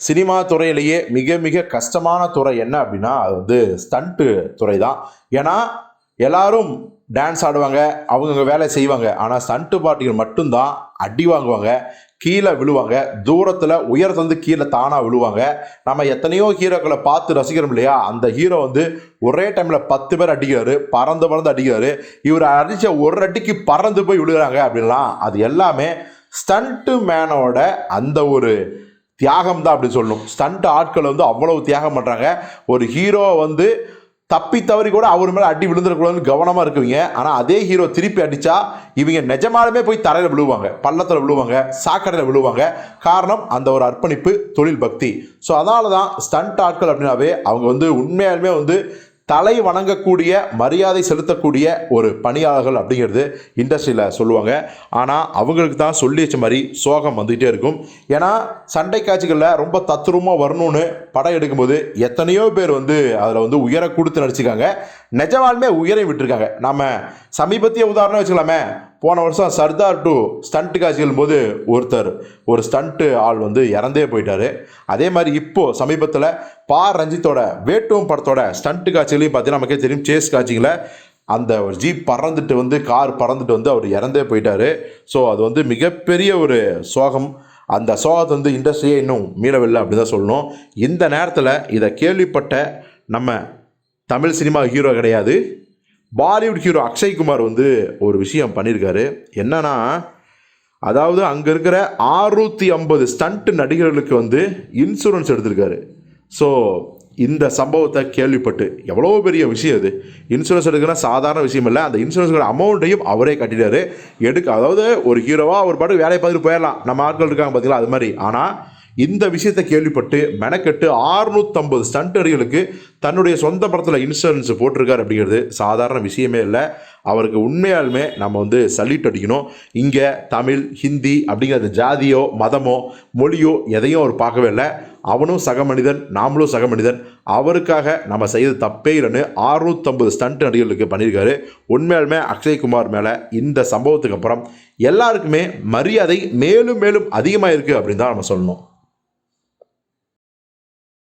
Cinema துறையிலேயே மிக மிக கஷ்டமான துறை என்ன அப்படின்னா அது வந்து ஸ்டண்ட்டு துறை தான் ஏன்னா எல்லாரும் டான்ஸ் ஆடுவாங்க அவங்கவுங்க வேலை செய்வாங்க. ஆனால் ஸ்டண்ட்டு பார்ட்டிகள் மட்டும்தான் அடி வாங்குவாங்க கீழே விழுவாங்க. தூரத்தில் உயரத்துலேருந்து கீழே தானாக விழுவாங்க. நம்ம எத்தனையோ ஹீரோக்களை பார்த்து ரசிக்கிறோம் இல்லையா? அந்த ஹீரோ வந்து ஒரே டைமில் பத்து பேர் அடிக்கிறாரு பறந்து பறந்து அடிக்கிறாரு. இவர் அடித்த ஒரு அடிக்கு பறந்து போய் விழுகிறாங்க அப்படின்லாம் அது எல்லாமே ஸ்டண்ட்டு மேனோட அந்த ஒரு தியாகம் தான் அப்படி சொல்லணும். ஸ்டண்ட் ஆட்கள் வந்து அவ்வளவு தியாகம் பண்ணுறாங்க ஒரு ஹீரோ வந்து தப்பி தவறி கூட அவர் மேலே அடி விழுந்துடக்கூடாதுன்னு கவனமாக இருக்குவீங்க. ஆனால் அதே ஹீரோ திருப்பி அடித்தா இவங்க நிஜமாலுமே போய் தரையில் விழுவாங்க. பள்ளத்தில் விழுவாங்க. சாக்கடையில் விழுவாங்க. காரணம் அந்த ஒரு அர்ப்பணிப்பு தொழில் பக்தி. ஸோ அதனால தான் ஸ்டண்ட் ஆட்கள் அப்படின்னாவே அவங்க வந்து உண்மையாலுமே வந்து தலை வணங்கக்கூடிய மரியாதை செலுத்தக்கூடிய ஒரு பணியாளர்கள் அப்படிங்கிறது இண்டஸ்ட்ரியில் சொல்லுவாங்க. ஆனால் அவங்களுக்கு தான் சொல்லி வச்ச மாதிரி சோகம் வந்துகிட்டே இருக்கும். ஏன்னா சண்டை காட்சிகளில் ரொம்ப தத்ரூபமாக வரணும்னு படம் எடுக்கும்போது எத்தனையோ பேர் வந்து அதில் வந்து உயர கொடுத்து நடிச்சிக்காங்க நிஜமாலுமே உயிரை விட்டுருக்காங்க. நம்ம சமீபத்திய உதாரணம் வச்சுக்கலாமே. போன வருஷம் சர்தார் டூ ஸ்டண்ட் காட்சிகள் போது ஒருத்தர் ஒரு ஸ்டண்ட்டு ஆள் வந்து இறந்தே போயிட்டாரு. அதே மாதிரி இப்போது சமீபத்தில் பா. ரஞ்சித்தோட வேட்டும் படத்தோட ஸ்டண்ட் காட்சிகளையும் பார்த்தீங்கன்னா நமக்கே தெரியும். சேஸ் காட்சிகளை அந்த ஒரு ஜீப் பறந்துட்டு வந்து கார் பறந்துட்டு வந்து அவர் இறந்தே போயிட்டார். ஸோ அது வந்து மிகப்பெரிய ஒரு சோகம். அந்த சோகத்தை வந்து இண்டஸ்ட்ரியே இன்னும் மீளவில்லை அப்படி தான் சொல்லணும். இந்த நேரத்தில் இதை கேள்விப்பட்ட நம்ம தமிழ் சினிமா ஹீரோ கிடையாது. பாலிவுட் ஹீரோ அக்ஷய்குமார் வந்து ஒரு விஷயம் பண்ணியிருக்காரு என்னன்னா அதாவது அங்கே இருக்கிற ஆறுநூற்றி ஐம்பது ஸ்டண்ட் நடிகர்களுக்கு வந்து இன்சூரன்ஸ் எடுத்திருக்காரு. ஸோ இந்த சம்பவத்தை கேள்விப்பட்டு எவ்வளோ பெரிய விஷயம் இது. இன்சூரன்ஸ் எடுக்கிற சாதாரண விஷயம் இல்லை. அந்த இன்சூரன்ஸோட அமௌண்ட்டையும் அவரே கட்டிட்டாரு. எடுக்க அதாவது ஒரு ஹீரோவாக ஒரு பாட்டு வேலையை பார்த்துட்டு போயிடலாம். நம்ம ஆட்கள் இருக்காங்க பார்த்தீங்களா அது மாதிரி. ஆனால் இந்த விஷயத்தை கேள்விப்பட்டு மெனக்கெட்டு ஆறுநூற்றம்பது ஸ்டண்ட் அடிகளுக்கு தன்னுடைய சொந்த படத்தில் இன்சூரன்ஸ் போட்டிருக்காரு அப்படிங்கிறது சாதாரண விஷயமே இல்லை. அவருக்கு உண்மையாலுமே நம்ம வந்து சல்யூட் அடிக்கணும். இங்கே தமிழ் ஹிந்தி அப்படிங்கிறது ஜாதியோ மதமோ மொழியோ எதையும் அவர் பார்க்கவே இல்லை. அவனும் சக மனிதன் நாமளும் சக மனிதன். அவருக்காக நம்ம செய்தது தப்பே இல்லைன்னு ஆறுநூற்றம்பது ஸ்டண்ட் நடிகர்களுக்கு பண்ணியிருக்காரு. உண்மையாலுமே அக்ஷய்குமார் மேலே இந்த சம்பவத்துக்கு அப்புறம் எல்லாருக்குமே மரியாதை மேலும் மேலும் அதிகமாக இருக்குது அப்படின்னு தான் நம்ம சொல்லணும்.